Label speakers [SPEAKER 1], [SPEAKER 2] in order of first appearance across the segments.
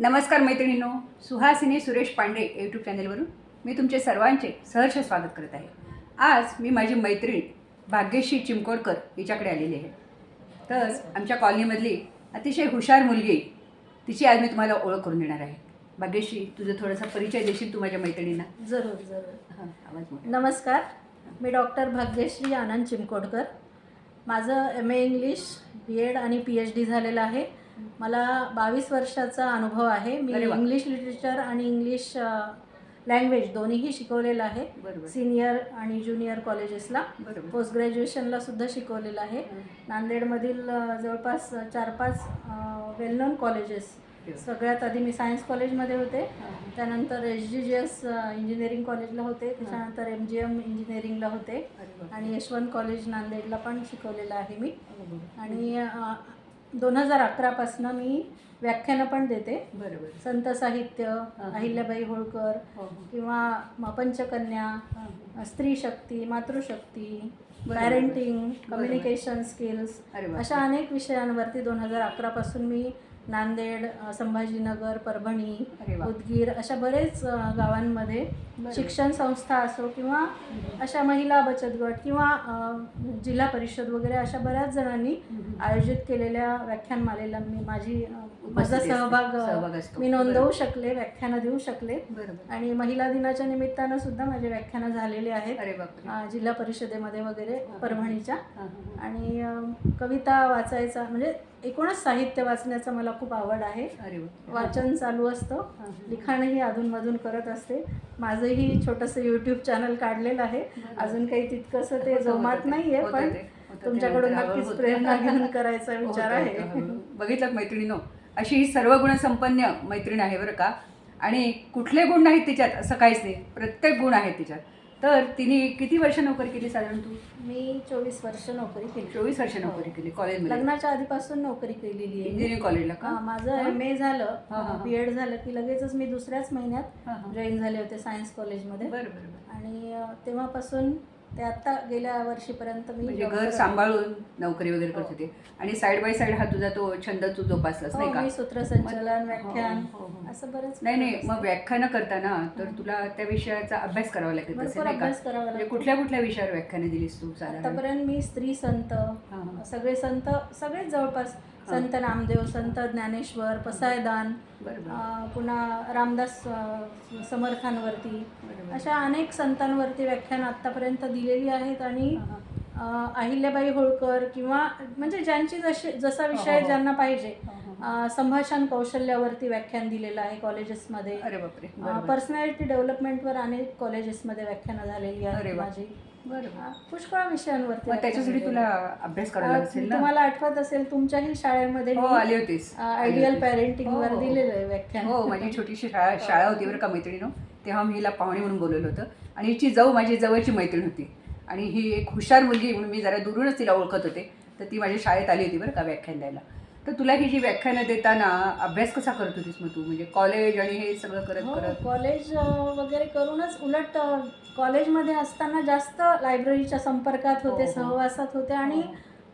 [SPEAKER 1] नमस्कार मैत्रिणींनो सुहासिनी सुरेश पांडे यूट्यूब चॅनेलवरून मी तुमचे सर्वांचे सहर्ष स्वागत करत आहे. आज मी माझी मैत्रीण भाग्यश्री चिमकोडकर हिच्याकडे आलेली आहे. तर आमच्या कॉलनीमधली अतिशय हुशार मुलगी तिची आज मी तुम्हाला ओळख करून देणार आहे. भाग्यश्री तुझं थोडासा परिचय देशील तू माझ्या मैत्रिणींना?
[SPEAKER 2] जरूर जरूर.
[SPEAKER 1] हां आवाज मोठा.
[SPEAKER 2] नमस्कार. मी डॉक्टर भाग्यश्री आनंद चिमकोडकर. माझं M A English B Ed आणि पी एच डी झालेलं आहे. मला बावीस वर्षाचा अनुभव आहे. मी. इंग्लिश लिटरेचर आणि इंग्लिश लँग्वेज दोन्हीही शिकवलेलं आहे. सिनियर आणि ज्युनियर कॉलेजेसला पोस्ट ग्रॅज्युएशनला सुद्धा शिकवलेलं आहे. नांदेडमधील जवळपास चार पाच वेल नोन कॉलेजेस सगळ्यात आधी मी सायन्स कॉलेजमध्ये होते. त्यानंतर H G G S engineering कॉलेजला होते. त्याच्यानंतर एम जी एम इंजिनिअरिंगला होते. आणि यशवंत कॉलेज नांदेडला पण शिकवलेलं आहे मी. आणि दोन हजार अकरापासनं मी व्याख्यानं पण देते
[SPEAKER 1] बरोबर
[SPEAKER 2] संत साहित्य. अहिल्याबाई होळकर
[SPEAKER 1] हो, हो.
[SPEAKER 2] किंवा पंचकन्या. स्त्री शक्ती मातृशक्ती. Parenting communication skills. अशा अनेक विषयांवरती दोन हजार अकरापासून मी नांदेड संभाजीनगर परभणी. उदगीर अशा बरेच गावांमध्ये. शिक्षण संस्था असो किंवा अशा महिला बचत गट किंवा जिल्हा परिषद वगैरे अशा बऱ्याच जणांनी. आयोजित केलेल्या व्याख्यानमालेला मी माझी माझा. सहभाग. मी नोंदवू शकले व्याख्यानं देऊ शकले
[SPEAKER 1] बरोबर
[SPEAKER 2] आणि महिला दिनाच्या निमित्तानं सुद्धा माझे व्याख्यानं झालेले आहेत जिल्हा परिषदेमध्ये वगैरे परभणीच्या
[SPEAKER 1] हां, हां, हां.
[SPEAKER 2] आणि कविता वाचायचा म्हणजे एकूणच साहित्य वाचण्याचं मला खूप आवड आहे. वाचन चालू असतं
[SPEAKER 1] हां, हां.
[SPEAKER 2] लिखाणही अधूनमधून करत असते माझंही छोटंसं यूट्यूब चॅनल काढलेलं आहे अजून काही तितकंसं ते जमात. नाही आहे पण. तुमच्याकडून नक्कीच
[SPEAKER 1] आवड
[SPEAKER 2] प्रेरणा
[SPEAKER 1] होतं.
[SPEAKER 2] घेऊन करायचा विचार आहे.
[SPEAKER 1] बघितलं मैत्रिणीनो अशी ही सर्व गुणसंपन्न मैत्रीण आहे बरं का. आणि कुठले गुण नाहीत तिच्यात असं काहीच नाही. प्रत्येक गुण आहे तिच्यात. तर तिने किती वर्ष नोकरी केली साधारण तू?
[SPEAKER 2] मी चोवीस वर्ष नोकरी केली.
[SPEAKER 1] चोवीस वर्ष नोकरी केली कॉलेजमध्ये.
[SPEAKER 2] लग्नाच्या आधीपासून नोकरी केलेली आहे.
[SPEAKER 1] इंजिनिअरिंग कॉलेजला का?
[SPEAKER 2] हा, माझं? एम ए झालं. बी एड झालं की लगेचच मी दुसऱ्याच महिन्यात. जॉईन झाले होते सायन्स कॉलेजमध्ये
[SPEAKER 1] बरं बरं बरं.
[SPEAKER 2] आणि अ, तेव्हापासून ते आता गेल्या वर्षीपर्यंत मी
[SPEAKER 1] म्हणजे
[SPEAKER 2] job
[SPEAKER 1] घर
[SPEAKER 2] करत-
[SPEAKER 1] सांभाळून नोकरी वगैरे करत
[SPEAKER 2] हो.
[SPEAKER 1] होते आणि साईड बाय साईड हा तुझा तो छंद तू जोपासलास
[SPEAKER 2] हो,
[SPEAKER 1] नाही का
[SPEAKER 2] मी सूत्रसंचालन व्याख्यान
[SPEAKER 1] हो, हो, हो.
[SPEAKER 2] असं बरंच
[SPEAKER 1] नाही नाही
[SPEAKER 2] करत
[SPEAKER 1] मग
[SPEAKER 2] असते.
[SPEAKER 1] व्याख्यानं करताना तर तुला त्या विषयाचा अभ्यास करावा लागेल तसे
[SPEAKER 2] भरपूर
[SPEAKER 1] नाही का
[SPEAKER 2] अभ्यास करावा
[SPEAKER 1] म्हणजे
[SPEAKER 2] लागतो
[SPEAKER 1] कुठल्या कुठल्या विषयावर व्याख्याने दिलीस तू साधारण
[SPEAKER 2] आतापर्यंत मी स्त्री संत
[SPEAKER 1] हां.
[SPEAKER 2] सगळे संत सगळेच जवळपास संत नामदेव संत ज्ञानेश्वर पसायदान पुन्हा रामदास समर्थांवरती. अशा अनेक संतांवरती व्याख्यान आतापर्यंत दिलेली आहेत आणि अहिल्याबाई होळकर किंवा म्हणजे ज्यांची जशी जसा
[SPEAKER 1] हो,
[SPEAKER 2] विषय
[SPEAKER 1] हो.
[SPEAKER 2] ज्यांना पाहिजे
[SPEAKER 1] हां, हां.
[SPEAKER 2] अ, संभाषण कौशल्यावरती व्याख्यान दिलेलं आहे कॉलेजेसमध्ये
[SPEAKER 1] अरे बापरे.
[SPEAKER 2] पर्सनॅलिटी डेव्हलपमेंटवर अनेक कॉलेजेसमध्ये व्याख्यानं झालेली
[SPEAKER 1] वा.
[SPEAKER 2] माझी पुष्कळ विषयांवरती
[SPEAKER 1] मग त्याच्यासाठी तुला अभ्यास
[SPEAKER 2] आहेत.
[SPEAKER 1] करावा
[SPEAKER 2] अ,
[SPEAKER 1] लागेल ना?
[SPEAKER 2] तुम्हाला आठवत असेल तुमच्याही शाळेमध्ये
[SPEAKER 1] हो आली होतीस.
[SPEAKER 2] आयडियल
[SPEAKER 1] होतीस.
[SPEAKER 2] पॅरेंटिंगवर
[SPEAKER 1] हो, हो.
[SPEAKER 2] दिलेलं आहे व्याख्यान.
[SPEAKER 1] हो माझी छोटीशी शाळा शाळा होती बरं का मैत्रिणीनो. तेव्हा मी हिला पाहुणे म्हणून बोलवलं होतं. आणि हिची जाऊ माझी जवळची मैत्रीण होती. आणि ही एक हुशार मुलगी म्हणून मी जरा दुरूनच तिला ओळखत होते. तर ती माझ्या शाळेत आली होती बरं का व्याख्यान द्यायला. तर तुला ही जी व्याख्यानं देताना अभ्यास कसा करत होतीस मग तू? म्हणजे कॉलेज आणि हे सगळं करत
[SPEAKER 2] हो,
[SPEAKER 1] करत?
[SPEAKER 2] कॉलेज वगैरे करूनच उलट अ, कॉलेजमध्ये असताना जास्त लायब्ररीच्या संपर्कात
[SPEAKER 1] हो,
[SPEAKER 2] होते
[SPEAKER 1] हो.
[SPEAKER 2] सहवासात होते आणि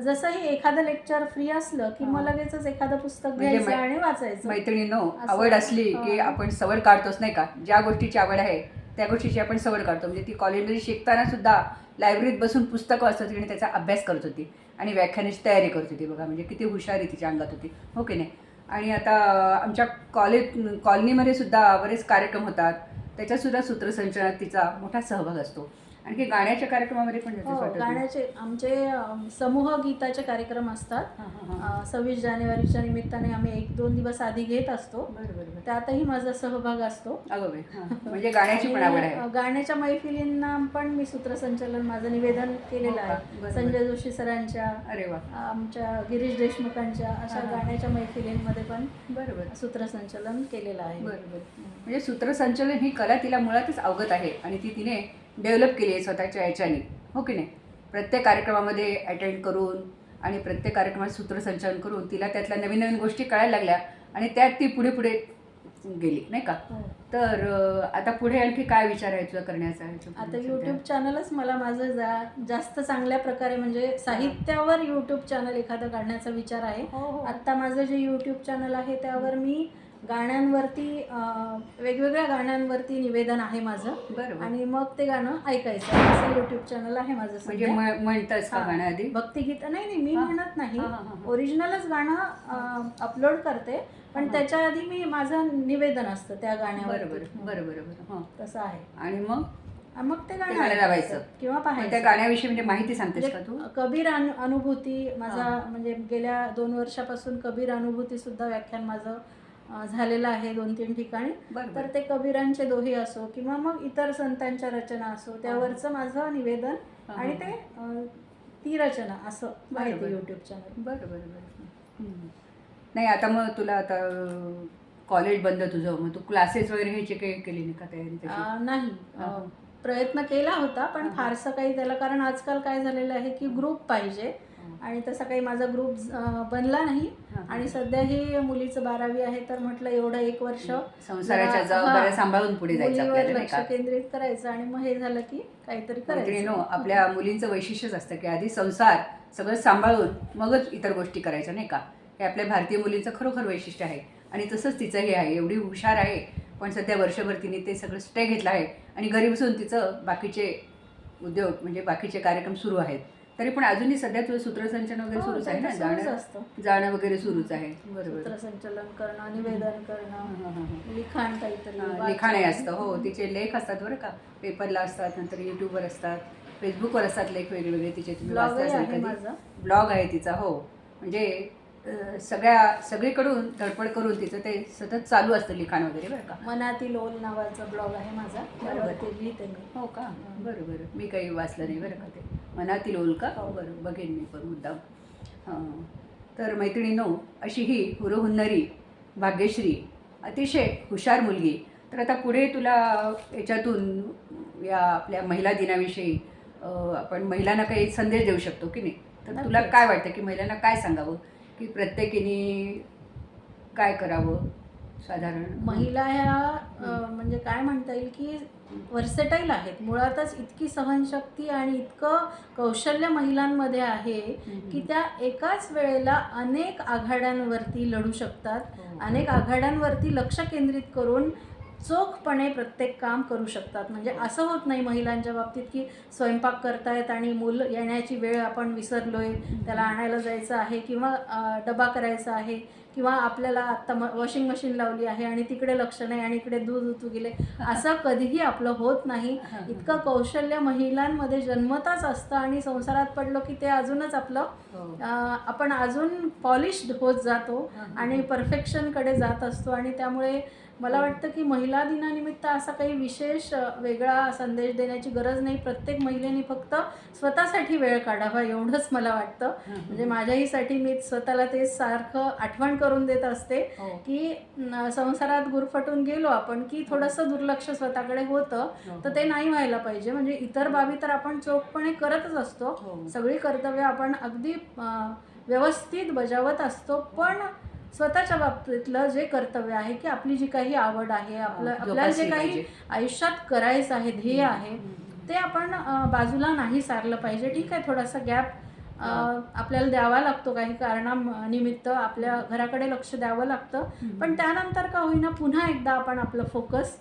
[SPEAKER 2] जसंही एखादं लेक्चर फ्री असलं की मग
[SPEAKER 1] हा.
[SPEAKER 2] लगेचच एखादं पुस्तक
[SPEAKER 1] म्हणजे
[SPEAKER 2] घ्यायचं
[SPEAKER 1] मै-
[SPEAKER 2] आणि वाचायचं.
[SPEAKER 1] मैत्रिणींनो
[SPEAKER 2] असं-
[SPEAKER 1] आवड असली की
[SPEAKER 2] हा.
[SPEAKER 1] आपण सवड काढतोच नाही का? ज्या गोष्टीची आवड आहे त्या गोष्टीची आपण सवड काढतो. म्हणजे ती कॉलेजमध्ये शिकताना सुद्धा लायब्ररीत बसून पुस्तकं वाचत होती आणि त्याचा अभ्यास करत होती. आणि व्याख्यानाची तयारी करत होती बघा म्हणजे किती हुशारी तिच्या अंगात होती. हो की नाही? आणि आता आमच्या कॉलेज कॉलनीमध्ये सुद्धा बरेच कार्यक्रम होतात. त्याच्यासुद्धा सूत्रसंचनात सूत्रसंचलनात तिचा मोठा सहभाग असतो. आणखी गाण्याच्या कार्यक्रमामध्ये पण
[SPEAKER 2] हो. गाण्याचे आमचे समूह गीताचे कार्यक्रम असतात. सव्वीस जानेवारीच्या निमित्ताने आम्ही एक दोन दिवस आधी घेत असतो त्यातही माझा सहभाग असतो
[SPEAKER 1] अगं बाई, हां. म्हणजे गाण्याची पण आवड आहे
[SPEAKER 2] गाण्याच्या मैफिलींना पण मी सूत्रसंचालन माझं निवेदन केलेलं
[SPEAKER 1] हो का?
[SPEAKER 2] आहे
[SPEAKER 1] बरोबर.
[SPEAKER 2] संजय जोशी सरांच्या
[SPEAKER 1] अरे वा
[SPEAKER 2] आमच्या गिरीश देशमुखांच्या अशा
[SPEAKER 1] हा.
[SPEAKER 2] गाण्याच्या मैफिलींमध्ये पण
[SPEAKER 1] बरोबर
[SPEAKER 2] सूत्रसंचालन केलेलं आहे
[SPEAKER 1] बरोबर म्हणजे सूत्रसंचलन ही कला तिला मुळातच अवगत आहे आणि ती तिने डेव्हलप केली आहे स्वतःच्या याच्याने हो की नाही प्रत्येक कार्यक्रमामध्ये अटेंड करून आणि प्रत्येक कार्यक्रमात सूत्रसंचालन करून तिला त्यातल्या नवीन नवीन गोष्टी कळायला लागल्या आणि त्यात ती पुढे पुढे गेली नाही का
[SPEAKER 2] हो.
[SPEAKER 1] तर आता पुढे आणखी काय विचार आहे तुझा करण्याचा
[SPEAKER 2] आता? युट्यूब चॅनलच मला माझं जा जास्त चांगल्या प्रकारे म्हणजे साहित्यावर युट्यूब चॅनल एखादं काढण्याचा विचार आहे
[SPEAKER 1] हो, हो.
[SPEAKER 2] आत्ता माझं जे युट्यूब चॅनल आहे त्यावर मी गाण्यांवरती वेगवेगळ्या गाण्यांवरती निवेदन आहे माझं
[SPEAKER 1] बरोबर
[SPEAKER 2] आणि मग ते गाणं ऐकायचं असं युट्यूब चॅनल आहे माझं
[SPEAKER 1] म्हणजे
[SPEAKER 2] सध्या.
[SPEAKER 1] का. गाणं आधी
[SPEAKER 2] भक्तिगीत नाही नाही मी
[SPEAKER 1] हा.
[SPEAKER 2] म्हणत नाही
[SPEAKER 1] हा, हा, हा, हा.
[SPEAKER 2] ओरिजिनलच गाणं अपलोड करते पण
[SPEAKER 1] हा.
[SPEAKER 2] त्याच्या आधी मी माझं निवेदन असतं त्या गाण्यावर
[SPEAKER 1] बरोबर बरोबर बरोबर हां
[SPEAKER 2] तसं आहे
[SPEAKER 1] आणि मग
[SPEAKER 2] आणि मग ते गाणं ऐकायचं
[SPEAKER 1] लावायचं.
[SPEAKER 2] किंवा
[SPEAKER 1] मग त्या
[SPEAKER 2] पाहायचं
[SPEAKER 1] गाण्याविषयी म्हणजे माहिती सांगतेस का तू
[SPEAKER 2] म्हणजे कबीर अनु अनुभूती माझा
[SPEAKER 1] हा.
[SPEAKER 2] म्हणजे गेल्या दोन वर्षापासून कबीर अनुभूती सुद्धा व्याख्यान माझं झालेलं आहे दोन तीन ठिकाणी तर ते कबीरांचे दोहे असो किंवा मग इतर संतांच्या रचना असो त्यावरचं माझं निवेदन
[SPEAKER 1] हा,
[SPEAKER 2] आणि
[SPEAKER 1] हा.
[SPEAKER 2] ते ती रचना असं आहे
[SPEAKER 1] बरोबर.
[SPEAKER 2] ते युट्यूब चॅनल
[SPEAKER 1] बरं बरं बरं. नाही आता मग तुला आता कॉलेज बंद तुझं मग तू क्लासेस वगैरे ह्याची काही केली नाही का तयारी
[SPEAKER 2] नाही
[SPEAKER 1] हा.
[SPEAKER 2] प्रयत्न केला होता पण
[SPEAKER 1] हा.
[SPEAKER 2] फारसं काही त्याला कारण आजकाल काय झालेलं आहे की ग्रुप पाहिजे
[SPEAKER 1] हा.
[SPEAKER 2] आणि तसा काही माझा ग्रुप बनला नाही
[SPEAKER 1] हा.
[SPEAKER 2] आणि सध्या ही मुलीचं बारावी आहे तर म्हटलं एवढं एक वर्ष
[SPEAKER 1] संसाराच्या जबाबदाऱ्या. सांभाळून पुढे जायचं
[SPEAKER 2] लक्ष केंद्रित करायचं आणि मग हे झालं की काहीतरी करायचं.
[SPEAKER 1] आपल्या मुलींचं वैशिष्ट्यच असतं की आधी संसार सगळं सांभाळून मगच इतर गोष्टी करायच्या नाही का? हे आपल्या भारतीय मुलींचं खरोखर वैशिष्ट्य आहे आणि तसंच तिचं हे आहे एवढी हुशार आहे पण सध्या वर्षभर तिने ते सगळं स्टे घेतलं आहे आणि घरी बसून तिचं बाकीचे उद्योग म्हणजे बाकीचे कार्यक्रम सुरू आहेत. तरी पण अजूनही सध्या तुझं सूत्रसंचलन वगैरे
[SPEAKER 2] हो,
[SPEAKER 1] सुरूच आहे ना? जाणं वगैरे सुरूच आहे. बरोबर.
[SPEAKER 2] सूत्रसंचलन करणं निवेदन करणं. लिखाण काहीतरी
[SPEAKER 1] हा. लिखाणही असतं. हो तिचे लेख असतात बरं का. पेपरला असतात नंतर युट्यूबवर असतात. फेसबुकवर असतात लेख वेगवेगळे तिचे तुम्ही ब्लॉग आहे तिचा हो. म्हणजे सगळ्या सगळीकडून धडपड करून तिचं ते सतत चालू असतं लिखाण वगैरे बरं का.
[SPEAKER 2] मनातील ओल नावाचा ब्लॉग आहे माझा. त्यावर ते लिहिते मी.
[SPEAKER 1] हो का? बरं बरं मी काही वाचलं नाही बरं का ते. मनातील ओल का हो बरं बघेन मी पण मुद्दाम. हां. तर मैत्रिणीनो अशी ही हुरहुन्नरी भाग्यश्री अतिशय हुशार मुलगी. तर आता पुढे तुला याच्यातून या आपल्या महिला दिनाविषयी आपण महिलांना काही संदेश देऊ शकतो की नाही? तर तुला. काय वाटतं की महिलांना काय सांगावं? की प्रत्येकीने काय करावं? साधारण.
[SPEAKER 2] महिला ह्या म्हणजे काय म्हणता येईल की वर्सेटाईल आहेत. मुळातच इतकी सहनशक्ती आणि इतकं कौशल्य महिलांमध्ये आहे की त्या एकाच वेळेला अनेक आघाड्यांवरती लढू शकतात.
[SPEAKER 1] हो.
[SPEAKER 2] अनेक आघाड्यांवरती लक्ष केंद्रित करून चोखपणे प्रत्येक काम करू शकतात. म्हणजे असं होत नाही महिलांच्या बाबतीत की स्वयंपाक करतायत आणि मूल येण्याची वेळ आपण विसरलोय त्याला आणायला जायचं आहे किंवा डबा करायचा आहे किंवा आपल्याला आत्ता म वॉशिंग मशीन लावली आहे आणि तिकडे लक्ष नाही आणि इकडे दूध उतू गेले असं कधीही आपलं होत नाही. इतकं कौशल्य महिलांमध्ये जन्मताच असतं आणि संसारात पडलो की ते अजूनच आपलं
[SPEAKER 1] हो.
[SPEAKER 2] आपण अजून पॉलिश्ड होत जातो आणि परफेक्शनकडे जात असतो आणि त्यामुळे मला वाटतं की महिला दिनानिमित्त असा काही विशेष वेगळा संदेश देण्याची गरज नाही. प्रत्येक महिलेने फक्त स्वतःसाठी वेळ काढावा एवढंच मला वाटतं. म्हणजे माझ्याहीसाठी मी स्वतःला ते सारखं आठवण करून देत असते
[SPEAKER 1] हो.
[SPEAKER 2] की संसारात गुरफटून गेलो आपण की थोडंसं दुर्लक्ष स्वतःकडे होतं तर ते नाही व्हायला पाहिजे. म्हणजे इतर बाबी तर आपण चोखपणे करतच असतो.
[SPEAKER 1] हो.
[SPEAKER 2] सगळी कर्तव्य आपण अगदी व्यवस्थित बजावत असतो. पण स्वतःच्या बाबतीतलं जे कर्तव्य आहे की आपली जी काही आवड आहे आपलं आपल्याला जे काही. आयुष्यात करायचं आहे ध्येय आहे. ते आपण बाजूला नाही सारलं पाहिजे ठीक आहे थोडासा गॅप. आपल्याला द्यावा लागतो काही कारणानिमित्त आपल्या घराकडे लक्ष द्यावं लागतं पण त्यानंतर का होईना पुन्हा एकदा आपण आपलं फोकस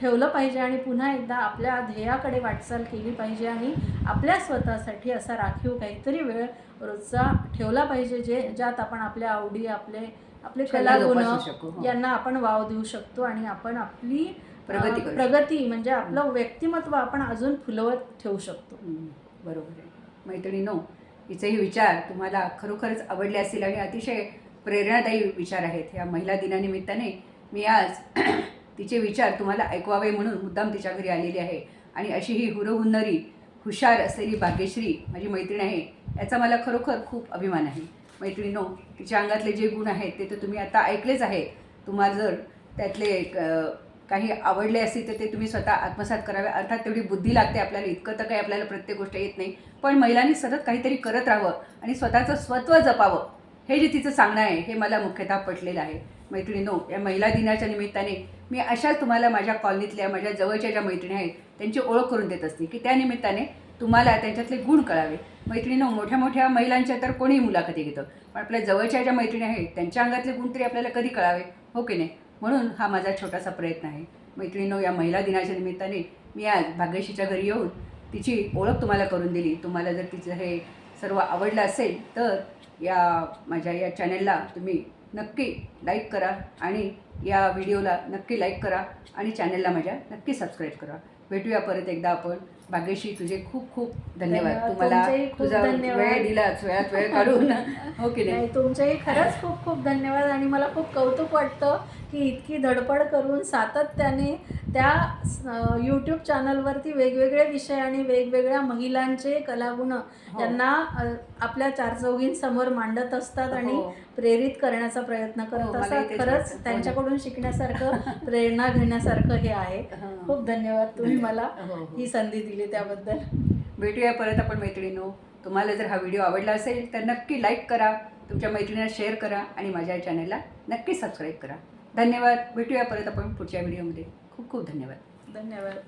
[SPEAKER 2] ठेवलं पाहिजे आणि पुन्हा एकदा आपल्या ध्येयाकडे वाटचाल केली पाहिजे आणि आपल्या स्वतःसाठी असा राखीव काहीतरी वेळ रोजचा ठेवला पाहिजे जे ज्यात आपण आपल्या आवडी आपले आपले कलागुण
[SPEAKER 1] हो.
[SPEAKER 2] यांना आपण वाव देऊ शकतो आणि आपण आपली
[SPEAKER 1] प्रगती.
[SPEAKER 2] प्रगती म्हणजे आपलं व्यक्तिमत्व आपण अजून फुलवत ठेवू शकतो.
[SPEAKER 1] बरोबर आहे. मैत्रिणीनो हिचेही विचार तुम्हाला खरोखरच आवडले असतील आणि अतिशय प्रेरणादायी विचार आहेत. या महिला दिनानिमित्ताने मी आज तिचे विचार तुम्हाला ऐकवावे म्हणून मुद्दाम तिच्या घरी आलेली आहे. आणि अशी ही हुरहुन्नरी हुशार असलेली भाग्यश्री माझी मैत्रीण आहे याचा मला खरोखर खूप अभिमान आहे. मैत्रिणीनो तिच्या अंगातले जे गुण आहेत ते तर तुम्ही आता ऐकलेच आहेत. तुम्हाला जर त्यातले काही आवडले असतील तर ते तुम्ही स्वतः आत्मसात करावे. अर्थात तेवढी बुद्धी लागते आपल्याला इतकं तर काही आपल्याला प्रत्येक गोष्ट येत नाही. पण महिलांनी सतत काहीतरी करत राहावं आणि स्वतःचं स्वत्व जपावं हे जे तिचं सांगणं आहे हे मला मुख्यतः पटलेलं आहे. मैत्रिणीनो या महिला दिनाच्या निमित्ताने मी अशाच तुम्हाला माझ्या कॉलनीतल्या माझ्या जवळच्या ज्या मैत्रिणी आहेत त्यांची ओळख करून देत असते की त्या निमित्ताने तुम्हाला त्यांच्यातले गुण कळावे. मैत्रिणीनं मोठ्या मोठ्या महिलांच्या तर कोणीही मुलाखती घेतं पण आपल्या जवळच्या ज्या मैत्रिणी आहेत त्यांच्या अंगातले गुण तरी आपल्याला कधी कळावे? हो की नाही? म्हणून हा माझा छोटासा प्रयत्न आहे. मैत्रिणीनो या महिला दिनाच्या निमित्ताने मी आज भाग्यशीच्या घरी येऊन तिची ओळख तुम्हाला करून दिली. तुम्हाला जर तिचं हे सर्व आवडलं असेल तर या माझ्या या चॅनलला तुम्ही नक्की लाईक करा आणि या व्हिडिओला नक्की लाईक करा आणि चॅनलला माझ्या नक्की सबस्क्राईब करा. भेटूया परत एकदा आपण. भाग्यशी तुझे खूप खूप धन्यवाद. तुम्हाला तुझा. वेळ दिलाच वेळात वेळ काढून. हो की नाही?
[SPEAKER 2] नाही तुमचेही खरंच खूप खूप धन्यवाद आणि मला खूप कौतुक वाटतं की इतकी धडपड करून सातत्याने त्या यूट्यूब चॅनलवरती वेगवेगळे विषय आणि वेगवेगळ्या महिलांचे कलागुण
[SPEAKER 1] हो.
[SPEAKER 2] यांना अ, आपल्या चारचौघींसमोर मांडत असतात आणि
[SPEAKER 1] हो.
[SPEAKER 2] प्रेरित करण्याचा प्रयत्न
[SPEAKER 1] हो,
[SPEAKER 2] करत असतात खरंच.
[SPEAKER 1] हो.
[SPEAKER 2] त्यांच्याकडून शिकण्यासारखं प्रेरणा घेण्यासारखं हे आहे
[SPEAKER 1] हां.
[SPEAKER 2] खूप धन्यवाद तुम्ही मला
[SPEAKER 1] हो, हो.
[SPEAKER 2] ही संधी दिली त्याबद्दल
[SPEAKER 1] भेटूया परत आपण मैत्रिणीनो तुम्हाला जर हा व्हिडिओ आवडला असेल तर नक्की लाईक करा तुमच्या मैत्रिणीला शेअर करा आणि माझ्या चॅनलला नक्की सबस्क्राईब करा धन्यवाद भेटूया परत आपण पुढच्या व्हिडिओमध्ये खूप खूप धन्यवाद.
[SPEAKER 2] धन्यवाद.